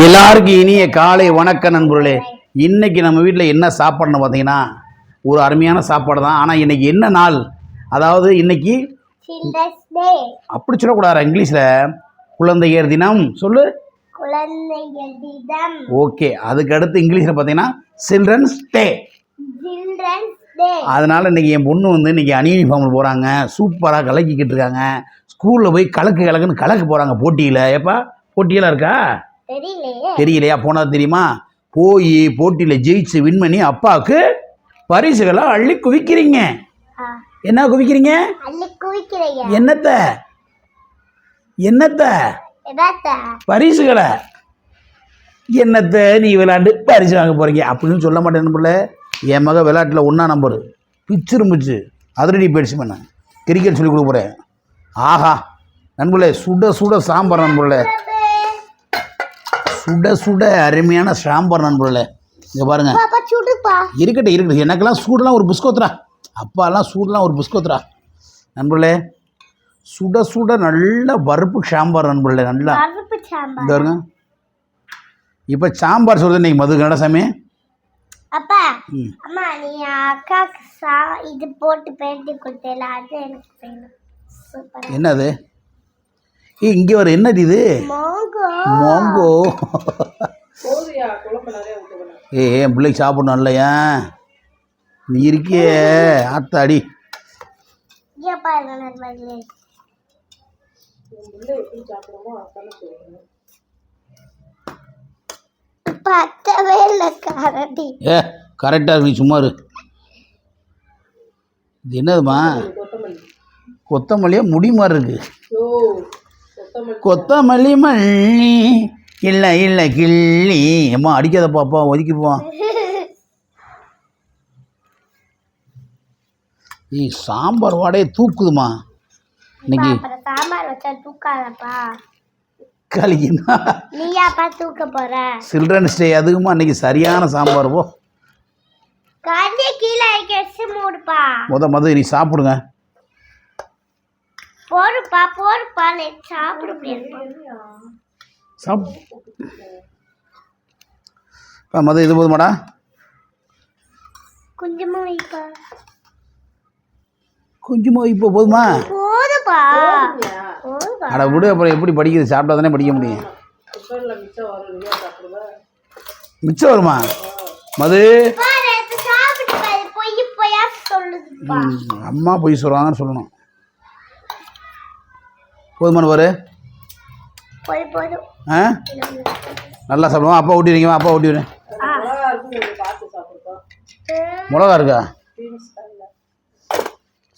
எல்லாருக்கும் இனிய காலை வணக்க நண்பர்களே. இன்னைக்கு நம்ம வீட்டில் என்ன சாப்பாடுன்னு பார்த்தீங்கன்னா ஒரு அருமையான சாப்பாடு தான் ஆனால் இன்னைக்கு என்ன நாள்? அதாவது இன்னைக்கு அப்படி சொல்லக்கூடாது இங்கிலீஷில். குழந்தையர் தினம். சொல்லு. ஓகே அதுக்கு அடுத்து இங்கிலீஷில் பார்த்தீங்கன்னா சில்ட்ரன்ஸ் டே சில்ட்ரன்ஸ் டே அதனால் இன்னைக்கு என் பொண்ணு வந்து இன்னைக்கு அன்யூனிஃபார்மில் போகிறாங்க சூப்பராக கலக்கிக்கிட்டு இருக்காங்க. ஸ்கூலில் போய் கலக்கு கலக்குன்னு கலக்க போகிறாங்க போட்டியில். ஏப்பா போட்டியெல்லாம் இருக்கா? தெரியலையே. போனது தெரியுமா? போய் போட்டியில் ஜெயிச்சு வின் பண்ணி அப்பாவுக்கு பரிசுகளை அள்ளி குவிக்கிறீங்க. என்ன குவிக்கிறீங்க? என்னத்த? என்னத்த? பரிசுகளை. என்னத்த நீ விளையாண்டு பரிசு வாங்க போகிறீங்க அப்படின்னு சொல்ல மாட்டேன் பிள்ளை? என் மக விளையாட்டில் ஒன்றா நம்பரு பிச்சிரும்புச்சு அதிரடி பேட்ஸ்மேன் கிரிக்கெட் சொல்லி கொடுக்க போகிறேன் ஆஹா. நண்பர்களே சுட சுட சாம்பார் நண்பர்களே. சுட சுட அருமையான சாம்பார் நண்பர்களே. இங்கே பாருங்கள் இருக்கட்டும் இருக்கட்டும். எனக்கெல்லாம் சூடெல்லாம் ஒரு பிஸ்கோத்துரா அப்பாலாம் சூடெல்லாம் ஒரு பிஸ்கோத்துரா நண்பர்களே சுட சுட நல்ல பருப்பு சாம்பார் நண்பர்களே நல்லா. இந்த வருங்க இப்போ சாம்பார் சொல்கிறது இன்னைக்கு மது கனடசாமி அப்பா அம்மா நீ அக்காக்கு சா இது போட்டு பேட்டி கொடுத்தல அது எனக்கு வேணும் என்னது? ஏ இங்கே வர என்னது இது? மோங்கோ. ஏ என் பிள்ளைக்கு சாப்பிடணும் இல்லையா? நீ இருக்கியே ஆத்தாடி. ஏ கரெக்டாக நீ சும்மா இரு. இது என்னதுமா கொத்தமல்லியா? முடி மாதிரி இருக்கு. கொத்தமல்லி. மல்லி. இல்லை இல்லை கிள்ளி. அம்மா அடிக்காத பாப்பா ஒதுக்கி போ. ஏய் சாம்பார் வாடையே தூக்குதுமா இன்னைக்கு சாம்பார் வச்சா தூக்காதப்பா. கலிக்குன்னா நீயாப்பா தூக்க போற? சில்ட்ரன்ஸ் டே அதுக்குமா இன்னைக்கு சரியான சாம்பார் போ. கரண்டியை கீழே வச்சு மூடுப்பா. முத மத நீ சாப்பிடுங்க. போடுப்பா போடுப்பா முடியாது சாப் மத இது போதுமாடா. கொஞ்சமா வைப்பா. கொஞ்சமாக இப்போ போதுமா? போதுப்பா. அட விடு அப்புறம் எப்படி படிக்கிறது சாப்பிட்டா தானே படிக்க முடியும். மிச்சம் வருமா? மது? அம்மா பொய் சொல்கிறாங்கன்னு சொல்லணும். போதுமான பாரு. பொய் போதும். ஆ? நல்லா சாப்பிடுவோம். அப்பா ஊட்டிடுங்க அப்பா ஊட்டிடுறேன். மிளகா இருக்கா?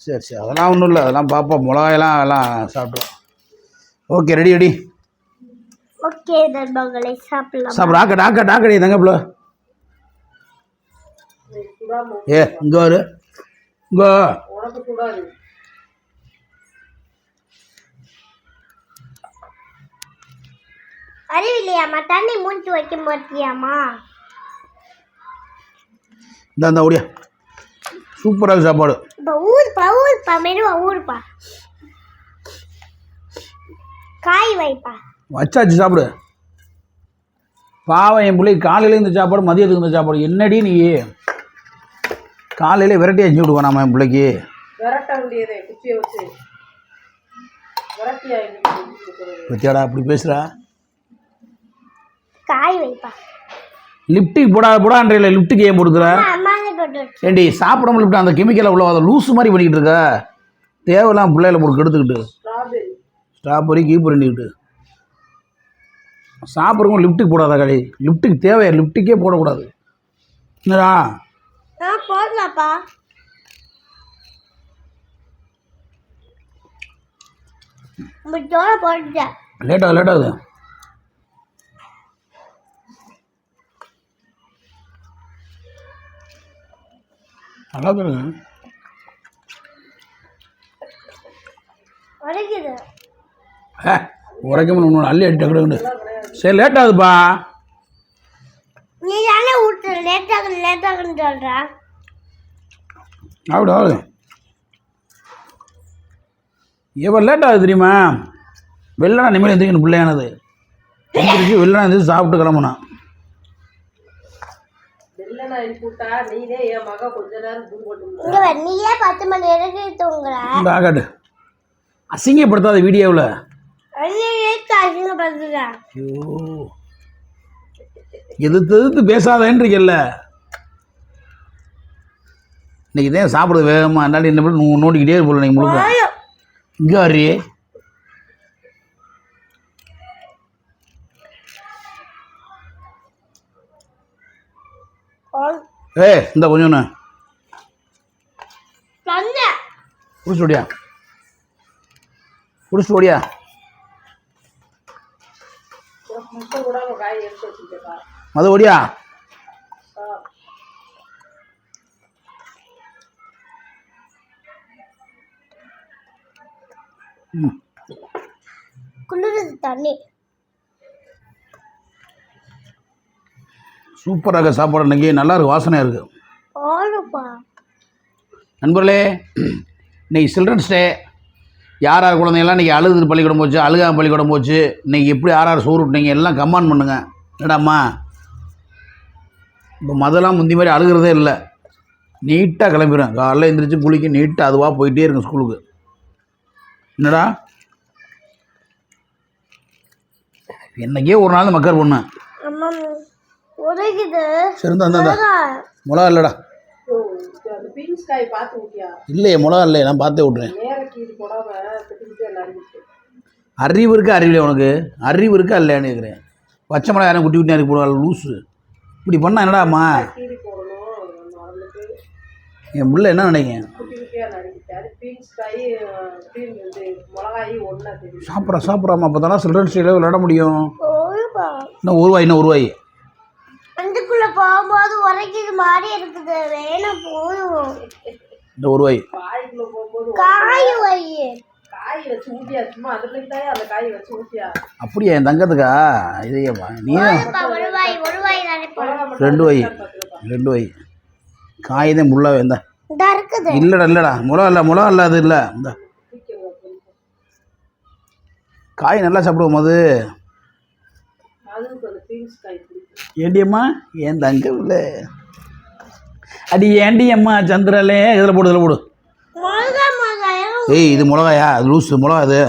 சரி சரி. அதெல்லாம் ஒன்றும் இல்லை. அதெல்லாம் பார்ப்போம் மிளகாயெல்லாம் எல்லாம் சாப்பிடுவோம். Okay ready ready. ஓகே நண்பர்களை சாப்பிடலாம்? சாப்பிடு. ஆக்க டாக்க டாக்கடி தங்க பிள்ளை. ஏ இங்கே வரு. இங்கே அறிவில்லையாம்மா தண்ணி மூஞ்சி வைக்க மாட்டியாம்மா இந்த இந்த ஓடியா. சூப்பராக சாப்பாடு. இப்போ ஊருப்பா ஊருப்பா மெதுவா ஊருப்பா காய் வைப்பா. வச்சாச்சு சாப்பிடு. பாவம் என் பிள்ளைக்கு காலையில் இந்த சாப்பாடு மதியத்துக்கு இந்த சாப்பாடு. என்னடி நீ? காலையில் விரட்டி அஞ்சு விடுவோம் நாம என் பிள்ளைக்கு. விரட்ட வேண்டியதே குச்சியை வச்சு. விரட்டியா பத்தியாடா அப்படி பேசுகிறா காய் வைப்பா. லிப்டிக் போடா போடான்றல லிப்டிக் ஏன் போட்டு வச்சு. ஏண்டி சாப்பிடாம லிப்ட் அந்த கெமிக்கலை உள்ள அதை லூஸ் மாதிரி பண்ணிக்கிட்டு இருக்க. தேவையில்லாம் பிள்ளையில போட்டு கெடுத்துக்கிட்டு. ஸ்ட்ராபெரி ஸ்ட்ராபெரி கீப் பண்ணிக்கிட்டு சாப்பிட்றவங்க லிப்ட்டுக்கு போடாத கடை லிப்ட்டுக்கு தேவையா? லிப்ட்டுக்கே போடக்கூடாது. என்னடா? ஆ போடலாப்பா முடிச்சோட போட்டுட்டேன். லேட் ஆகுது. நல்லா உரைக்கணும் ஒன்று அள்ளி அடி டக்குனு சரி லேட் ஆகுதுப்பா. நீ தானே ஊட்டு லேட்டாக லேட்டாகன்னு சொல்ற. ஆகுது ஆகுது. எவ்வளோ லேட் ஆகுது தெரியுமா? வெள்ளனா நிம்மதி எந்திரிக்கணும் பிள்ளையானது. எந்திரிச்சு வெளில இருந்து சாப்பிட்டு கிளம்புனான் எழுப்பி விட்டா நீனே என் மக கொஞ்ச நேரம் நீயே பத்து மணி தூங்குற. அசிங்கப்படுத்தாத வீடியோவில். ஐயோ. எதிர்த்து எதிர்த்து பேசாதேன்றீங்கல்ல. இன்னைக்கு தான் சாப்பிடுறது வேகமாக அதனால என்ன நோண்டிக்கிட்டே இருப்போம் நீங்கள் முழுக்க. இங்கே வர்றி ஏ இந்த கொஞ்சம் குடிச்சு ஓடியா குடிச்சு ஓடியா மது ஓடியா குளிருது தண்ணி. சூப்பராக சாப்பாடு. இன்னைக்கு நல்லா இருக்கு. வாசனையாக இருக்குது நண்பர்களே இன்னைக்கு சில்ட்ரன்ஸ் டே. யார் யார் குழந்தைங்கள்லாம் இன்றைக்கி அழுது பள்ளிக்கூடம் போச்சு அழுகாம பள்ளிக்கூடம் போச்சு இன்றைக்கி எப்படி யார் யார் சோறு விட்டீங்க எல்லாம் கமெண்ட் பண்ணுங்க. என்னடாம்மா இப்போ மதெல்லாம் முந்தி மாதிரி அழுகிறதே இல்லை. நீட்டாக கிளம்பிடும் காலைல எழுந்திரிச்சு குளிக்க நீட்டாக அதுவாக போயிட்டே இருக்கும் ஸ்கூலுக்கு. என்னடா? என்னைக்கே ஒரு நாள் மக்கர் பொண்ணு. சரி மிளகா இல்லைடா. இல்லையே மிளகா இல்லையே நான் பார்த்தே விட்றேன் அறிவு இருக்கா அறிவில்லை உனக்கு? அறிவு இருக்கா இல்லையான்னு கேட்குறேன். பச்சை மிளகா யாரும் குட்டி குட்டி அரைக்கி போடுவாள் லூஸு இப்படி பண்ணா என்னடாம்மா? என் பிள்ளை என்ன நினைக்கிறேன் சாப்பிட்றா சாப்பிட்றாமா அப்போ தானே சில்ட்ரன்ஸ் டேல விளையாட முடியும். இன்னும் ஒரு ரூபாய் இன்னும் ஒரு அதுக்குள்ள போகும்போது உரைக்குது மாதிரி இருக்குது. வேணாம் போதும். இந்த ஒரு போகும்போது காய் வை காய் வச்சு ஊட்டியா சும்மா அதுலேயும் தான் அந்த காய் வச்சு ஊட்டியா அப்படியா என் தங்கத்துக்கா? இதையம்மா நீ ஒரு ஒரு ரெண்டு வை ரெண்டு வை காய் தான் முள்ளாவே இந்த. இந்த இருக்குது. இல்லைடா இல்லைடா. மிளகா இல்லை மிளகா இல்லை அது இல்லை. இந்த. காய் நல்லா சாப்பிடுவோம் அது ஏண்டியம்மா? ஏன் தங்க இல்லை அடி ஏண்டி அம்மா சந்திரலே. இதில் போடு இதில் போடு. ஏய் இது மிளகாயா? அது லூஸு மிளகா அது?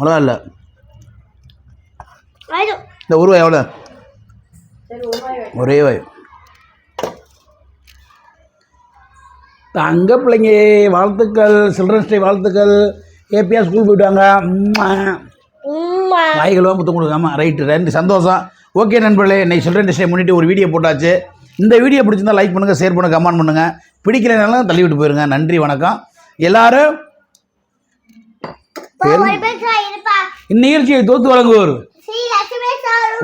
மிளகா இல்லை. இந்த ஒரு ரூபாய் எவ்வளோ சரி ஒரு வாய் தங்க பிள்ளைங்க வாழ்த்துக்கள். சில்ட்ரன்ஸ் டே வாழ்த்துக்கள். ஏபியா ஸ்கூல் போயிட்டாங்க உம்மா. உம்மா காய்களும் முத்தம் கொடுக்காம ரைட்டு ரெண்டு சந்தோஷம். ஓகே நண்பர்களே இன்னைக்கு சில்ட்ரன்ஸ் டே முன்னிட்டு ஒரு வீடியோ போட்டாச்சு. இந்த வீடியோ பிடிச்சிருந்தா லைக் பண்ணுங்கள் ஷேர் பண்ணுங்கள் கமெண்ட் பண்ணுங்கள் பிடிக்கலைனாலும் தள்ளி விட்டு போயிருங்க. நன்றி வணக்கம். எல்லாரும் இந்நிகழ்ச்சியை தோத்து வழங்குவோர்.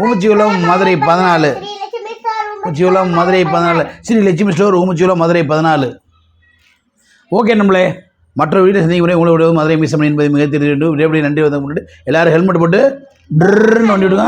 ஊமச்சிகுளம் மதுரை பதினாலு. ஊமச்சிகுளம் மதுரை பதினாலு. ஸ்ரீ லட்சுமி ஸ்டோர் ஊமச்சிகுளம் மதுரை பதினாலு. ஓகே நம்மளே மற்ற வீடியோ சந்திக்கும் உங்களை விட மதுரை மிசம் என்பதை மிக தெரிந்து விரைவில் நன்றி வந்த முன்னாடி எல்லாரும் ஹெல்மெட் போட்டு ட்ருன்னு வண்டி விடுங்க.